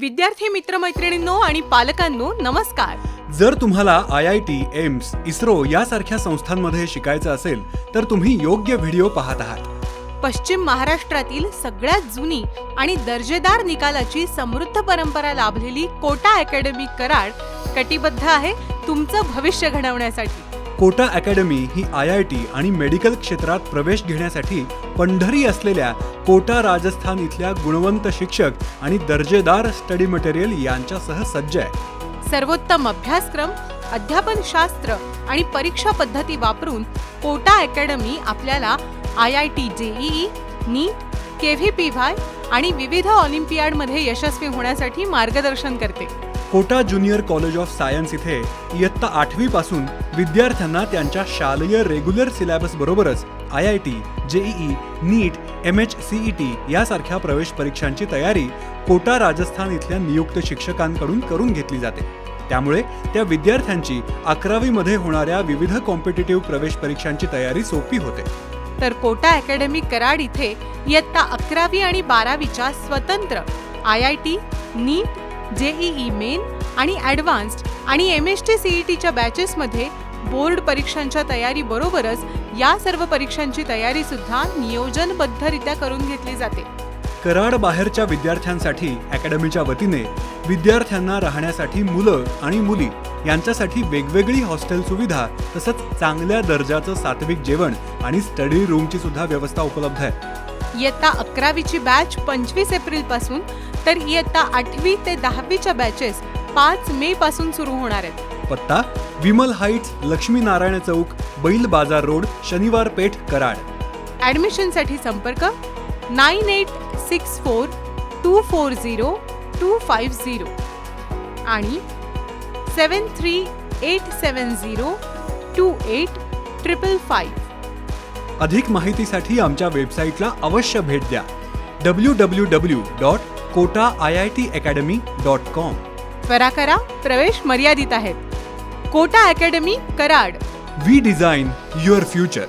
विद्यार्थी मित्रमैत्रिणींनो आणि पालकांनो नमस्कार. जर तुम्हाला I I T AIIMS ISRO यासारख्या संस्थांमध्ये शिकायचं असेल तर तुम्ही योग्य व्हिडिओ पाहत आहात. पश्चिम महाराष्ट्रातील सगळ्यात जुनी आणि दर्जेदार निकालाची समृद्ध परंपरा लाभलेली कोटा अकॅडमी कराड कटिबद्ध आहे तुमचं भविष्य घडवण्यासाठी. कोटा अकॅडमी ही आय आय टी आणि मेडिकल क्षेत्रात प्रवेश घेण्यासाठी पंढरी असलेल्या कोटा राजस्थान इथल्या गुणवंत शिक्षक आणि दर्जेदार स्टडी मटेरियल यांच्यासह सज्ज आहे. सर्वोत्तम अभ्यासक्रम अध्यापन शास्त्र आणि परीक्षा पद्धती वापरून कोटा अकॅडमी आपल्याला I I T JEE NEET K V P Y आणि विविध ऑलिम्पियाडमध्ये यशस्वी होण्यासाठी मार्गदर्शन करते. Kota junior college of science इथे इयत्ता आठवी पासून विद्यार्थ्यांना त्यांच्या शालेय रेग्युलर सिलॅबस बरोबरच I I T JEE NEET M H CE T यासारख्या प्रवेश परीक्षांची तयारी कोटा राजस्थान इथल्या नियुक्त शिक्षकांकडून करून घेतली जाते. त्यामुळे त्या विद्यार्थ्यांची अकरावीमध्ये होणाऱ्या विविध कॉम्पिटेटिव्ह प्रवेश परीक्षांची तयारी सोपी होते. तर कोटा अकॅडमी कराड इथे इयत्ता अकरावी आणि बारावीच्या स्वतंत्र I I T NEET JEE main आणि ॲडव्हान्स्ड आणि एम एस टी सीई टीच्या बॅचेसमध्ये बोर्ड परीक्षांच्या तयारीबरोबरच या सर्व परीक्षांची तयारी सुद्धा नियोजनबद्धरित्या करून घेतली जाते. कराड बाहेरच्या विद्यार्थ्यांसाठी अकॅडमीच्या वतीने विद्यार्थ्यांना राहण्यासाठी मुलं आणि मुली यांच्यासाठी वेगवेगळी हॉस्टेल सुविधा तसंच चांगल्या दर्जाचं सात्विक जेवण आणि स्टडी रूमची सुद्धा व्यवस्था उपलब्ध आहे. इयत्ता अकरावीची बॅच पंचवीस एप्रिलपासून तर इयत्ता आठवी ते दहावीच्या बॅचेस पाच मे पासून सुरू होणार आहेत. पत्ता विमल हाईट्स लक्ष्मीनारायण चौक बैल बाजार रोड शनिवार पेठ कराड. ॲडमिशनसाठी संपर्क nine eight six four two four zero two five zero आणि seven three eight seven zero two eight triple five. अधिक माहितीसाठी आमच्या वेबसाईटला अवश्य भेट द्या. W W W dot Kota I I T academy dot com. त्वरा करा प्रवेश मर्यादित आहेत. Kota academy Karad. We design your future